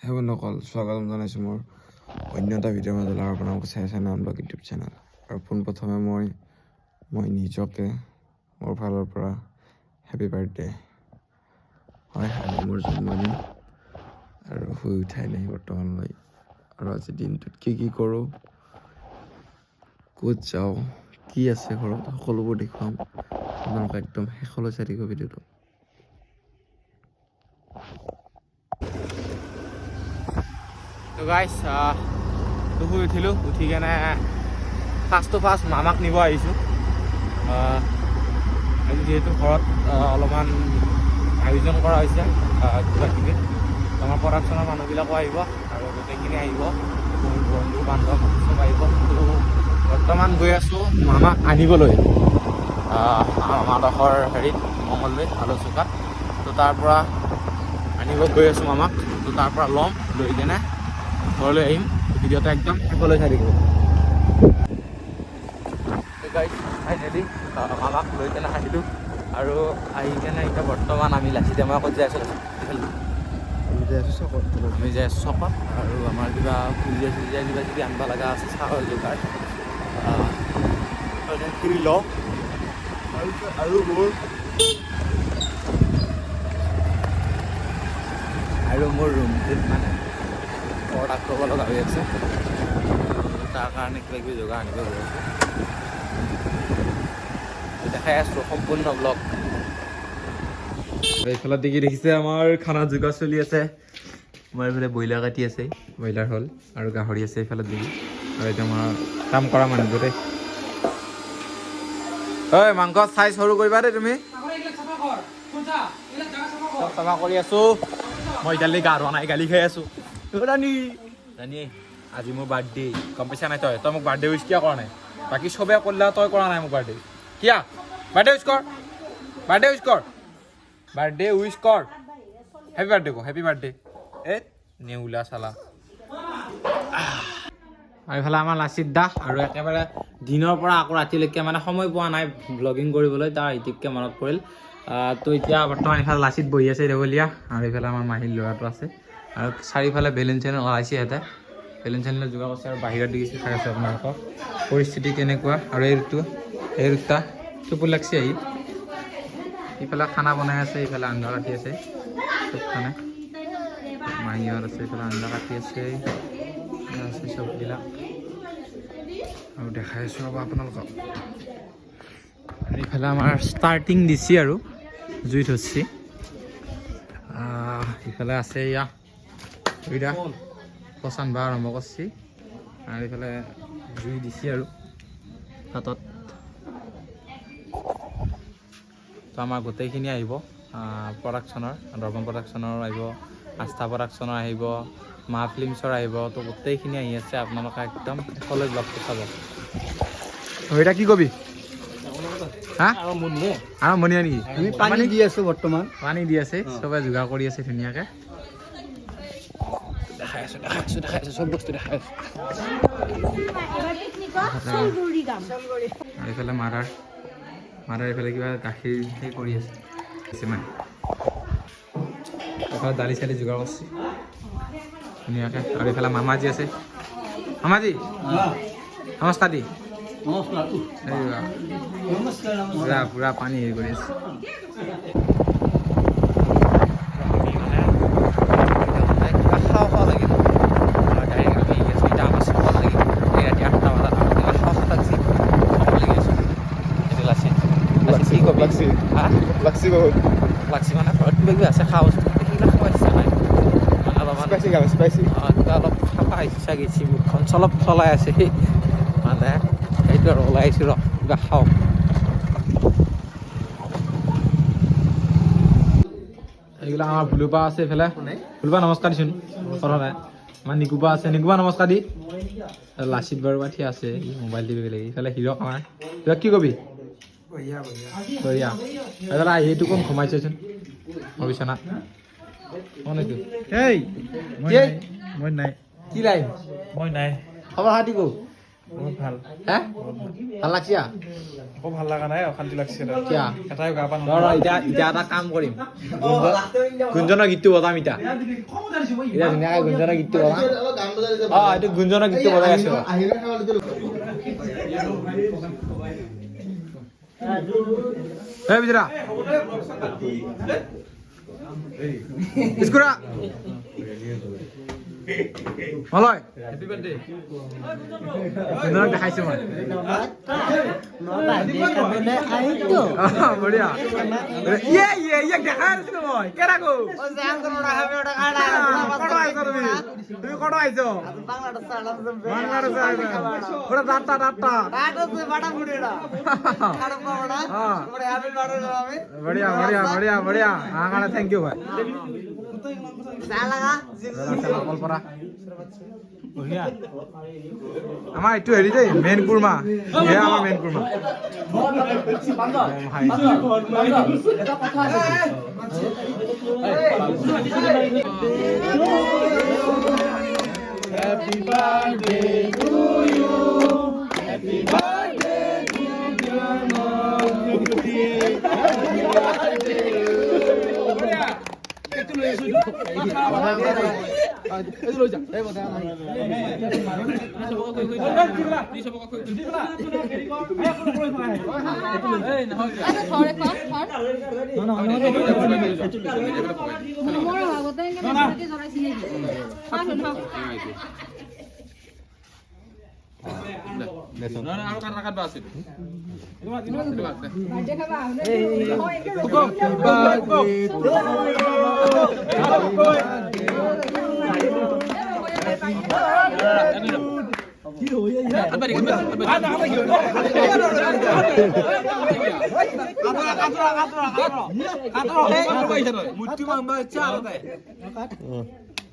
হে বন্ধুসকল স্বাগতম জনাইছোঁ মোৰ অন্য এটা ভিডিঅ'ৰ মাজলৈ আপোনালোকে চাই আছে নামবাগ ইউটিউব চেনেল। আৰু পোনপ্ৰথমে মই মই নিজকে মোৰ ফালৰ পৰা হেপী বাৰ্থডে হয় আজি মোৰ জন্মদিন। আৰু শুই উঠাই নাই বৰ্তমানলৈ। আৰু আজি দিনটোত কি কি কৰোঁ ক'ত যাওঁ কি আছে ঘৰত? সকলোবোৰ দেখুৱাম। আপোনালোকে একদম শেষলৈ চাই থাকিব ভিডিঅ'টো গাইছ শুই উঠিলোঁ। উঠি কেনে ফাৰ্ষ্ট টু ফাৰ্ষ্ট মামাক নিব আহিছোঁ। আজি যিহেতু ঘৰত অলপমান আয়োজন কৰা হৈছে কিবা কিবি আমাৰ প্ৰডাকশ্যনৰ মানুহবিলাকো আহিব আৰু গোটেইখিনি আহিব। বন্ধু বন্ধু বান্ধৱ চব আহিব। বৰ্তমান গৈ আছোঁ মামাক আনিবলৈ। মামাডোখৰ হেৰিত মঙলদৈ আলোচকাত। তো তাৰ পৰা আনিব গৈ আছোঁ মামাক। তো তাৰ পৰা ল'ম লৈ কেনে ঘৰলৈ আহিম। ভিডিঅ'টো একদম শেষলৈ চাই থাকিব। ফাইনেলি মামাক লৈ কেনে আহিলোঁ। আৰু আহি কেনে এতিয়া বৰ্তমান আমি লাচিত আমাৰ ক'ত যাই আছোঁ আমি যাই আছোঁ চকত। আৰু আমাৰ কিবা ভুজিয়া চুজিয়া কিবা কিবি আনিব লগা আছে চাহৰ যোগাৰ তাৰপিছত আৰু মোৰ আৰু মোৰ ৰুমটোত মানে প্ৰডাক্ট ল'ব লগা হৈ আছে তাৰ কাৰণে কিবা কিবি যোগাৰ আনিব গৈ আছোঁ দেখাই আছোঁ সম্পূৰ্ণ ব্লগ এইফালে দেখি দেখিছে আমাৰ খানা যোগাৰ চলি আছে আমাৰ এইফালে ব্ৰইলাৰ কাটি আছে ব্ৰইলাৰ হ'ল আৰু গাহৰি আছে এইফালে দেখি আৰু এতিয়া আমাৰ কাম কৰা মানুহটো দেই ঐ মাংস চাইজ সৰু কৰিবা দেই তুমি। চাফা কৰি আছোঁ। মই এতিয়ালৈকে গা ধোৱা নাই গালি খাই আছোঁ। ৰাণী। ৰাণী আজি মোৰ বাৰ্থডে গম পাইছা নাই তই? তই মোক বাৰ্থডে উইচ কিয় কৰা নাই? বাকী চবে কৰিলে তই কৰা নাই মোক বাৰ্থডে কিয়া? বাৰ্থডে উইচ কৰ। বাৰ্থডে উইচ কৰ। বাৰ্থডে উইচ কৰ। হেপী বাৰ্থডে ক হেপী বাৰ্থডে এ নেউলা চালা। আৰু এইফালে আমাৰ লাচিত দা আৰু একেবাৰে দিনৰ পৰা আকৌ ৰাতিলৈকে মানে সময় পোৱা নাই ব্লগিং কৰিবলৈ, তাৰ ইটিককৈ মনত পৰিল। তো এতিয়া বৰ্তমান এইফালে লাচিত বহি আছে দেৱলীয়া আৰু এইফালে আমাৰ মাহীৰ ল'ৰাটো আছে। আৰু চাৰিওফালে বেলুন চেলুন ওলাইছে সিহঁতে বেলুন চেলুনৰ যোগাৰ কৰিছে আৰু বাহিৰত দেখিছে, চাই আছে আপোনালোকক। পৰিস্থিতি কেনেকুৱা, আৰু এই ঋতু এই ঋতুটা টোপো লাগছে আহি। ইফালে খানা বনাই আছে, ইফালে আঞ্জা কাটি আছে চবখানে মাহীহঁত আছে এইফালে আঞ্জা কাটি আছে চববিলাক। আৰু দেখাই আছোঁ আপোনালোকক। আৰু ইফালে আমাৰ ষ্টাৰ্টিং দিছে আৰু জুই ধৰছি ইফালে আছে এয়া দুইটা পচান বা আৰম্ভ কৰিছে। আৰু ইফালে জুই দিছে আৰু হাতত। তো আমাৰ গোটেইখিনি আহিব প্ৰডাকশ্যনৰ দৰ্পণ প্ৰডাকশ্যনৰ আহিব আস্থা প্ৰডাকশ্যনৰ আহিব মা ফিল্মছৰ আহিব তো গোটেইখিনি আহি আছে আপোনালোকে একদম শেষলৈ ব্লগটো চাব। এতিয়া কি কবি? আৰম্ভণি নেকি? আমি পানী দি আছো বৰ্তমান। পানী দি আছে চবে যোগাৰ কৰি আছে ধুনীয়াকৈ। দেখাই আছোঁ দেখাই আছোঁ দেখাই আছোঁ চব বস্তু দেখাই আছোঁ। এইফালে মাৰাৰ মাৰাৰ এইফালে কিবা গাখীৰ সেই কৰি আছে। আছে মানে। দালি চালি যোগাৰ কৰিছে। ধুনীয়াকৈ আৰু এইফালে মামাজী আছে। মামাজী নমস্কাৰ দি। পুৰা পুৰা পানী হেৰি কৰি আছে। লাগিব লাগিব মানে ঘৰত কিবা কিবি আছে খাওঁ। অলপমান স্পাইচি গান স্পাইচি অলপ চাফা ইচ্ছা গৈছে মুখখন চলপ চলাই আছে। মানে সেইটো আৰু ওলাই আহিছোঁ ৰ কিবা খাওঁ। এইবিলাক আমাৰ ভুলুপা আছে এইফালে। ভুলুপা নমস্কাৰ দিছোন প্ৰথমে আমাৰ নিকুপা আছে। নিকুপা নমস্কাৰ দি। লাচিত বৰুৱা থিয় আছে ই মোবাইল টিপি লাগে ইফালে হিৰক আমাৰ। হিৰক কি কবি? বঢ়িয়া এইফালে আহি এইটো কোন সোমাইছেচোন মোৰ বিচনাত কোন এইটো এই কি? মই নাই কি লাইন মই নাই। খাতি কো? বহুত ভালো। হে? ভালো। লাগছি? আ? ভালো লগা নাই অশান্তি লাগছে কিয়া? এটাই গা পা ৰ ৰ এতিয়া এতিয়া এটা কাম কৰিম। গুঞ্জন- গুঞ্জনৰ গীতটো বজাম এতিয়া। এতিয়া ধুনীয়াকৈ গুঞ্জনৰ গীতটো বজাম। অ এইটো গুঞ্জনৰ গীতটো বজাই আছো এই বিজৰা। ইস্কুৰা মলয় গুঞ্জনক দেখাইছো মই অ, বঢ়িয়া ইয়ে ইয়ে ইয়াক দেখাই আছিলো মই কেৰা গো কত আহিছ তুমি কটা আইছো? ওটা দাঁতটা বড়িয়া বড়িয়া বড়িয়া বড়িয়া। থ্যাংক ইউ ভাই। আমার একটু হেৰি দেই মেইন কুৰ্মা সেয়া আমাৰ main kurma Happy birthday to you. Happy birthday to Jana Mukti. Happy birthday. ভাই আগতে Katrol, katrol, katrol,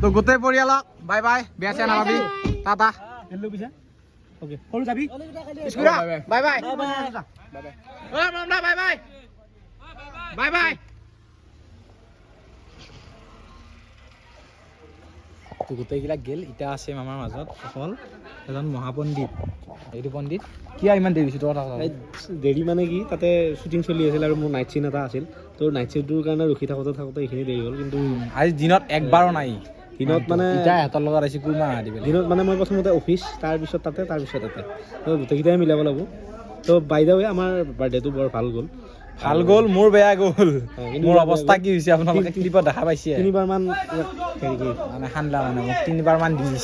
তো গোটেই পৰিয়ালক বাই বাই বেয়া চেয়া নাপাবি টাটা সৰু যাবি স্কুৰা bye bye bye bye bye bye তো গোটেইবিলাক গেল এতিয়া আছে মামাৰ মাজত অকল এজন মহাপণ্ডিত এইটো পণ্ডিত। কিয় ইমান দেৰি হৈছে? তোৰ দেৰি মানে কি তাতে শ্বুটিং চলি আছিল আৰু মোৰ নাইট চিন এটা আছিল। তোৰ নাইট চিনটোৰ কাৰণে ৰখি থাকোঁতে থাকোঁতে এইখিনি দেৰি হ'ল কিন্তু আজি দিনত একবাৰো নাই। দিনত মানে এতিয়া লগত আহিছে দি দিনত মানে মই প্ৰথমতে অফিচ তাৰপিছত তাতে তাৰপিছত তাতে। তো গোটেইকেইটাই মিলাব লাগিব। তো বাইদেউ আমাৰ বাৰ্থডেটো বৰ ভালো গ'ল। ভালো গ'ল মোৰ বেয়া গ'ল। মোৰ অৱস্থা কি হৈছে আপোনালোকে ক্লিপত দেখা পাইছে। তিনিবাৰমান মানে সান্দা মানে মোক তিনিবাৰমান দি দিছে।